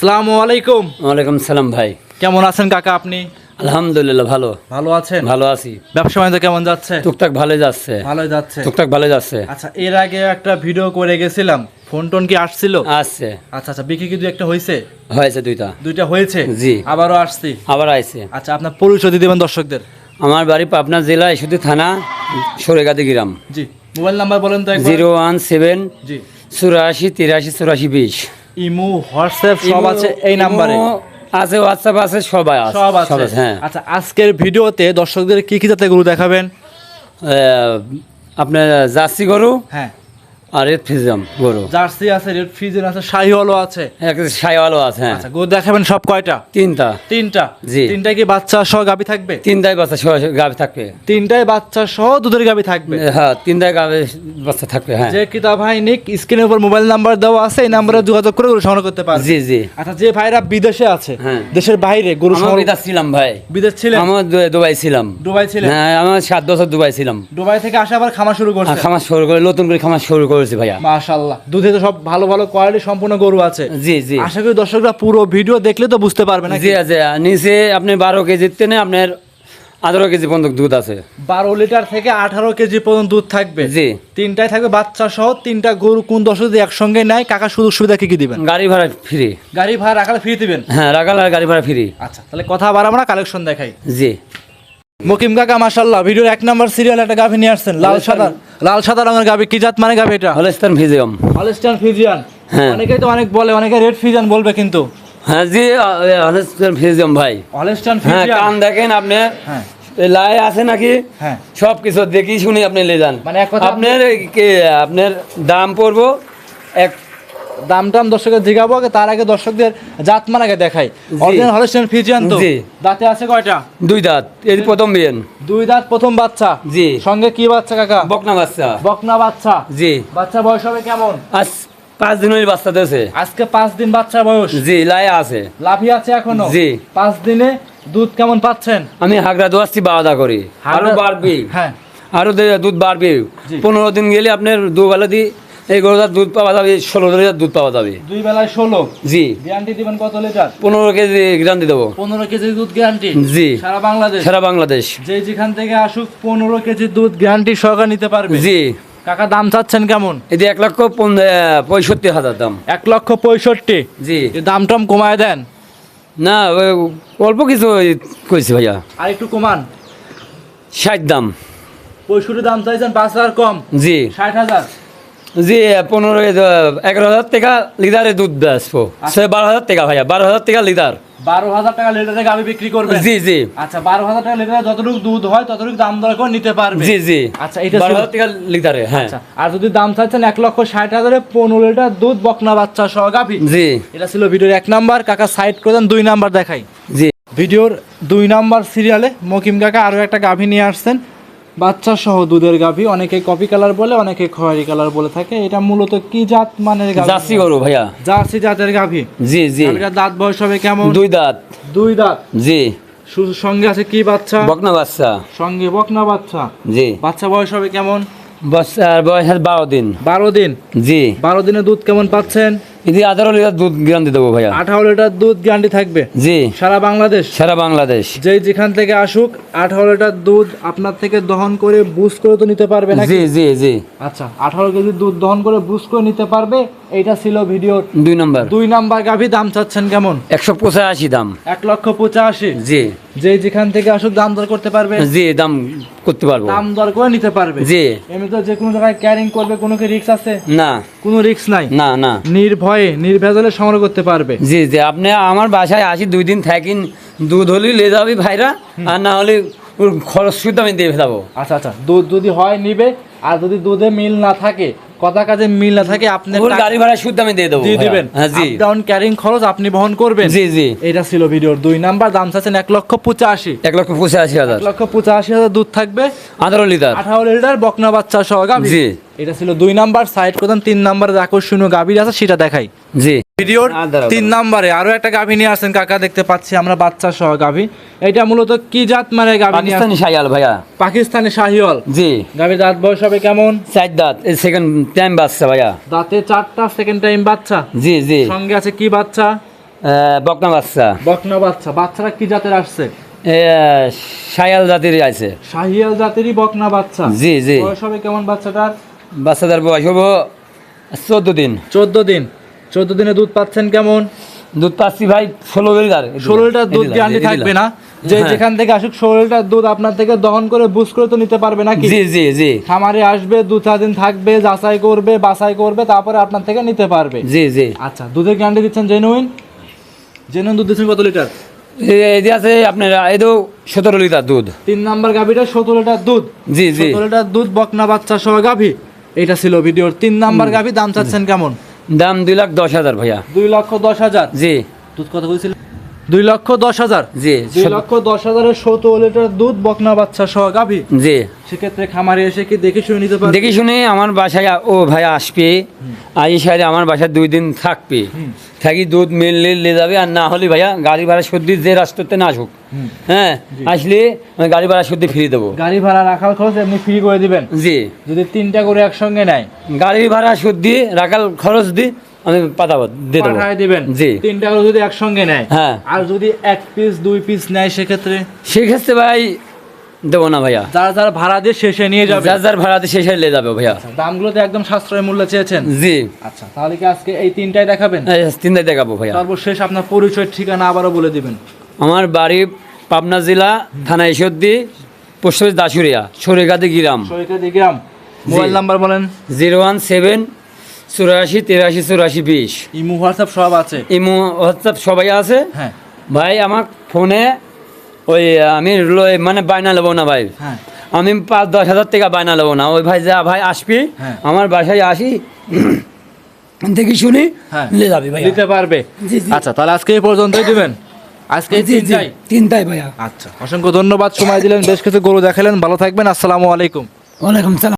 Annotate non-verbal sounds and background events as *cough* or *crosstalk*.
আসসালামু আলাইকুম। ওয়ালাইকুম সালাম ভাই। কেমন আছেন কাকা আপনি? আলহামদুলিল্লাহ ভালো। ভালো আছেন? ভালো আছি। ব্যবসা বাণিজ্য কেমন যাচ্ছে? টুকটাক ভালো যাচ্ছে। ভালোই যাচ্ছে। টুকটাক ভালো যাচ্ছে। আচ্ছা এর আগে একটা ভিডিও করে গেছিলাম। ফোন টোন কি আসছিল? আসছে। আচ্ছা আচ্ছা বিক্রি কি একটা হয়েছে? হয়েছে দুইটা। দুইটা হয়েছে? জি। আবারও আসছি। আবার আইছে। আচ্ছা আপনার পরিচয় দিয়ে দেবেন দর্শকদের। আমার বাড়ি পাবনা জেলা শুধু থানা সরেগাদি গ্রাম। জি মোবাইল নাম্বার বলেন তো জিরো ওয়ান সেভেন জি। চুরাশি তিরাশি চুরাশি বিশ। ইমু হোয়াটসঅ্যাপ সব আছে এই নাম্বারে। আছে হোয়াটসঅ্যাপ আছে সবাই আছে সব আছে। হ্যাঁ। আচ্ছা আজকের ভিডিওতে দর্শকদের কি কি জাতের গরু দেখাবেন? আপনার জার্সি গরু হ্যাঁ। আর রেড ফিজাম গরু। জার্সি আছে রেড ফ্রিজেন আছে শাহিওয়ালও আছে। এক আছে হ্যাঁ। আচ্ছা গরু দেখাবেন সব কয়টা? তিনটা। তিনটা? জি। তিনটা কি বাচ্চা সহ গাবি থাকবে? তিনটাই বাচ্চা গাভি থাকবে। তিনটাই বাচ্চা সহ দুধের গাবি থাকবে? হ্যাঁ তিনটাই গাভি বাচ্চা থাকবে হ্যাঁ। যে কিতা ভাই নিক স্ক্রিনের উপর মোবাইল নাম্বার দেওয়া আছে এই নাম্বারে যোগাযোগ করে গরু সংগ্রহ করতে পারবে। জি জি। আচ্ছা যে ভাইরা বিদেশে আছে হ্যাঁ। দেশের বাইরে গরু সংগ্রহ বিদেশ ছিলাম ভাই। বিদেশ ছিলেন? আমার দুবাই ছিলাম। দুবাই ছিলেন? হ্যাঁ আমার সাত বছর দুবাই ছিলাম। দুবাই থেকে আসে আবার খামার শুরু করছে খামার শুরু করে নতুন করে খামার শুরু করেছি ভাইয়া। মাশাআল্লাহ। দুধে তো সব ভালো ভালো কোয়ালিটি সম্পূর্ণ গরু আছে। জি জি। আশা করি দর্শকরা পুরো ভিডিও দেখলে তো বুঝতে পারবে না জি আছে নিচে আপনি বারো কেজির তেনে আপনার আঠারো কেজি পর্যন্ত দুধ আছে। বারো লিটার থেকে আঠারো কেজি পর্যন্ত দুধ থাকবে। জি। তিনটায় থাকবে বাচ্চা সহ তিনটা গরু কোন দর্শক যদি একসঙ্গে নেয় কাকা সুযোগ সুবিধা কি কি দিবেন? গাড়ি ভাড়া ফ্রি গাড়ি ভাড়া রাখালে ফ্রি দিবেন? হ্যাঁ রাখাল আর গাড়ি ভাড়া ফ্রি আচ্ছা তাহলে কথা আবার আমরা কালেকশন দেখাই। জি। মকিম কাকা মাশাল্লাহ ভিডিওর এক নম্বর সিরিয়াল একটা গাভি নিয়ে আসছেন লাল সাদা লাল সাদা রঙের গাভি কি জাত মানে গাভি এটা? Holstein Friesian. Holstein Friesian. হ্যাঁ। অনেকেই তো অনেক বলে অনেকে রেড ফিজিয়ান বলবে কিন্তু। হ্যাঁ জি হলস্তান ফিজিয়াম ভাই। হলস্টাইন হ্যাঁ কান দেখেন আপনি। হ্যাঁ। লাই আছে নাকি? হ্যাঁ। সব কিছু দেখি শুনি আপনি লে যান। মানে আপনার কি- আপনার দাম পড়ব এক দাম টাম দর্শকের জিগাবো আগে তার আগে দর্শকদের জাত মান আগে দেখাই। অরিজিনাল ফিজিয়ান তো। দাঁতে আছে কয়টা? দুই দাঁত এই প্রথম বিয়েন দুই দাঁত প্রথম বাচ্চা। জি। সঙ্গে কি বাচ্চা কাকা? বকনা বাচ্চা। বকনা বাচ্চা। জি। বাচ্চা বয়স হবে কেমন? আজ পাঁচ দিনের বাচ্চা দিয়েছে। আজকে পাঁচ দিন বাচ্চা বয়স। জি লাই আছে। লাভি আছে এখনও? জি। পাঁচ দিনে দুধ কেমন পাচ্ছেন? আমি হাগরা দোয়াচ্ছি বাধা করি। আরও বাড়বি। হ্যাঁ। আরও দুধ বাড়বে। পনেরো দিন গেলে আপনার দুবেলা দি এই গরুটার দুধ পাওয়া যাবে ষোলো লিটার দুধ পাওয়া যাবে। দুই বেলায় ষোলো? জি। গ্যারান্টি দিবেন কত লিটার? পনেরো কেজি গ্যারান্টি দেবো। পনেরো কেজি দুধ গ্যারান্টি জি। সারা বাংলাদেশ? সারা বাংলাদেশ। যে যেখান থেকে আসুক পনেরো কেজি দুধ গ্যারান্টি সহকারে নিতে পারবে। জি। কাকা দাম চাচ্ছেন কেমন? এটি এক লক্ষ পঁয়ষট্টি হাজার দাম। এক লক্ষ পঁয়ষট্টি? জি। দাম টাম কমায় দেন। না অল্প কিছু কইছি ভাইয়া। আর একটু কমান। ষাট দাম। পঁয়ষট্টি দাম চাইছেন পাঁচ হাজার কম। জি। ষাট হাজার। জি পনেরো এগারো হাজার টাকা লিটারে দুধ বেচবো সে বারো হাজার টাকা ভাইয়া বারো হাজার টাকা লিটার। বারো হাজার টাকা লিটারে গাভি বিক্রি করবে জি জি। আচ্ছা বারো হাজার টাকা লিটারে যতটুকু দুধ হয় ততটুকু দাম দর করে নিতে পারবে। জি জি। আচ্ছা এটা বারো হাজার টাকা লিটারে হ্যাঁ। আচ্ছা আর যদি দাম চাচ্ছেন এক লক্ষ ষাট হাজারে পনেরো লিটার দুধ বকনা বাচ্চা সহ গাভি। জি। এটা ছিল ভিডিওর এক নাম্বার কাকা সাইড করে দেন দুই নাম্বার দেখাই। জি। ভিডিওর দুই নাম্বার সিরিয়ালে মকিম কাকা আরও একটা গাভী নিয়ে আসছেন। বাচ্চা সহ দুধের গাভী অনেকে কপি কালার বলে অনেকে খয়েরি কালার বলে থাকে। এটা মূলত কি জাত মানের গাভী? জার্সি গরু ভাইয়া। জার্সি জাতের গাভী? জি জি। গাভীটার দাঁত বয়স হবে কেমন? দুই দাঁত। দুই দাঁত? জি। সঙ্গে আছে কি বাচ্চা? বকনা বাচ্চা। সঙ্গে বকনা বাচ্চা? জি। বাচ্চা বয়স হবে কেমন? বাচ্চার বয়স বারো দিন। বারো দিন? জি। বারো দিনে দুধ কেমন পাচ্ছেন? এদি আঠারো লিটার দুধ গ্রান্তি দেবো ভাইয়া। আঠারো লিটার দুধ গ্যারান্টি থাকবে? জি। সারা বাংলাদেশ? সারা বাংলাদেশ। যেই যেখান থেকে আসুক আঠারো লিটার দুধ আপনার থেকে দহন করে বুস করে তো নিতে পারবে জি জি জি। আচ্ছা আঠারো কেজি দুধ দহন করে বুস করে নিতে পারবে। এইটা ছিল ভিডিওর দুই নম্বর। দুই নাম্বার গাভী দাম চাচ্ছেন কেমন? একশো পঁচাশি দাম। এক লক্ষ পঁচাশি? জি। যেই যেখান থেকে আসুক দাম দর করতে পারবে? জি দাম করতে পারব। দাম দর করে নিতে পারবে? জি। এমনি তো যে কোনো জায়গায় ক্যারিং করবে কোনো কি রিক্স আছে? না। কোনো রিক্স নাই? না না। নির্ভয়ে নির্ভেজালে সংগ্রহ করতে পারবে? জি জি। আপনি আমার বাসায় আসি দুই দিন থাকিন দুধ হলে লে যাবি ভাইরা আর না হলে খরচ শুদ্ধ আমি দিয়ে ফেলাবো। আচ্ছা আচ্ছা। দুধ যদি হয় নিবে। আর যদি দুধে মিল না থাকে কথা কাজে মিল না থাকে আপনি গাড়ি ভাড়া শুদ্ধ আমি দিয়ে দেবো। দিয়ে ভাইয়া। দিবেন। হ্যাঁ জি। ডাউন ক্যারিং খরচ আপনি বহন করবেন। জি জি। এটা ছিল ভিডিওর দুই নাম্বার দাম চাচ্ছেন এক লক্ষ পঁচাশি। এক লক্ষ পঁচাশি হাজার। এক লক্ষ পঁচাশি হাজার দুধ থাকবে। আঠারো লিটার। আঠারো লিটার বকনা বাচ্চা সহ জি। এটা ছিল দুই নাম্বার সাইড করতাম তিন নাম্বার আকর্ষণীয় গাভীর আছে সেটা দেখাই। জি। ভিডিওর তিন নাম্বারে আরও একটা গাভী নিয়ে আসছেন কাকা দেখতে পাচ্ছি আমরা বাচ্চা সহ গাভী। এটা মূলত কি জাত মানে গাভী পাকিস্তানি সাইয়াল ভাইয়া। পাকিস্তানি শাহিওয়াল। জি। গাভীর দাঁত বয়স হবে কেমন? চার দাঁত সেকেন্ড টাইম বাচ্চা ভাইয়া। দাঁতে চারটা সেকেন্ড টাইম বাচ্চা? জি জি। সঙ্গে আছে কি বাচ্চা? বকনা বাচ্চা। বকনা বাচ্চা। বাচ্চারা কি জাতের আসছে? এ, সায়াল জাতির আছে। শাহিয়াল জাতেরই বকনা বাচ্চা। জি জি। বয়স হবে কেমন বাচ্চাটার? বাচ্চাদের বয়স হব চোদ্দ দিন। চোদ্দ দিন। চোদ্দ দিনে দুধ পাচ্ছেন কেমন? দুধ পাচ্ছি ভাই ষোলো লিটার। ষোলো লিটার দুধ গ্যারান্টি থাকবে না? যে হ্যাঁ। যেখান থেকে আসুক ষোলো লিটার দুধ আপনার থেকে দহন করে বুঝ করে তো নিতে পারবে নাকি? জি জি জি। খামারে আসবে দু চার দিন থাকবে যাচাই করবে বাছাই করবে তারপরে আপনার থেকে নিতে পারবে। জি জি। আচ্ছা দুধের গ্যারান্টি দিচ্ছেন জেনুইন জেনুইন দুধ দিচ্ছেন কত লিটার? এই- আছে আপনার এই তো সতেরো লিটার দুধ। তিন নাম্বার গাভিটা সতেরো লিটার দুধ। জি জি। সতেরো লিটার দুধ বকনা বাচ্চা সহ গাভি। এটা ছিল ভিডিওর তিন নাম্বার গাভি দাম চাচ্ছেন কেমন? দাম দুই লাখ দশ হাজার ভাইয়া। দুই লক্ষ দশ হাজার? জি। দুধ কথা বলছিল দুই লক্ষ দশ হাজার। জি দুই লক্ষ দশ হাজারের সতেরো লিটার দুধ বকনা বাচ্চা সহ গাভি। জি। সেক্ষেত্রে খামারে এসে কি দেখে শুনে নিতে পারবে? দেখি শুনে আমার বাসায় ও ভাই আসবে আজ সাইডে আমার বাসায় দুই দিন থাকবে। থাকি দুধ মিললে লে যাবে আর না হলে ভাইয়া গাড়ি ভাড়া সর্দি যে রাস্তাতে না আসুক। হ্যাঁ আসলে আমি গাড়ি ভাড়া সর্দি ফ্রি দেবো। গাড়ি ভাড়া রাখার খরচ এমনি ফ্রি করে দিবেন? জি। যদি তিনটা করে একসঙ্গে নেয়? গাড়ি ভাড়া সর্দি রাখাল খরচ দি আমি পাঠাবো দিয়ে দেবো। পাঠায় দিবেন। জি। তিনটা করে যদি একসঙ্গে নেয়। হ্যাঁ। আর যদি এক পিস দুই পিস নেয় সেক্ষেত্রে? সেক্ষেত্রে ভাই দেবো না ভাইয়া। যার যার ভাড়া দিয়ে শেষে নিয়ে যাবে। যার যার ভাড়াতে শেষ হয়ে যাবে ভাইয়া। দামগুলো তো একদম সাশ্রয় মূল্য চেয়েছেন? জি। আচ্ছা তাহলে কি আজকে এই তিনটাই দেখাবেন? চিন্তায় দেখাবো ভাইয়া। সর্বশেষ আপনার পরিচয় ঠিকানা আবারও বলে দিবেন। আমার বাড়ি পাবনা জেলা থানা ঈশ্বরদী পশ্চিম দাসুরিয়া সরেগাদি গ্রাম। সৈকত গ্রাম। মোবাইল নাম্বার বলেন। জিরো ওয়ান সেভেন চুরাশি তিরাশি চুরাশি বিশ। ইমো হোয়াটসঅ্যাপ সব আছে। ইমো হোয়াটসঅ্যাপ সবাই আছে? হ্যাঁ। ভাই আমার ফোনে ওই আমি মানে বায়না নেব না ভাই। হ্যাঁ। আমি পাঁচ দশ হাজার টাকা বায়না নেব না। ওই ভাই যা ভাই আসবি হ্যাঁ। আমার বাসায় আসি *clears throat* দেখি শুনি হ্যাঁ। লে যাবি ভাই দিতে পারবে। আচ্ছা তাহলে আজকে এই পর্যন্তই দিবেন? আজকে তিনটাই ভাইয়া। আচ্ছা অসংখ্য ধন্যবাদ। সময় দিলেন বেশ কিছু গরু দেখালেন। ভালো থাকবেন। আসসালামু আলাইকুম। ওয়ালাইকুম সালাম।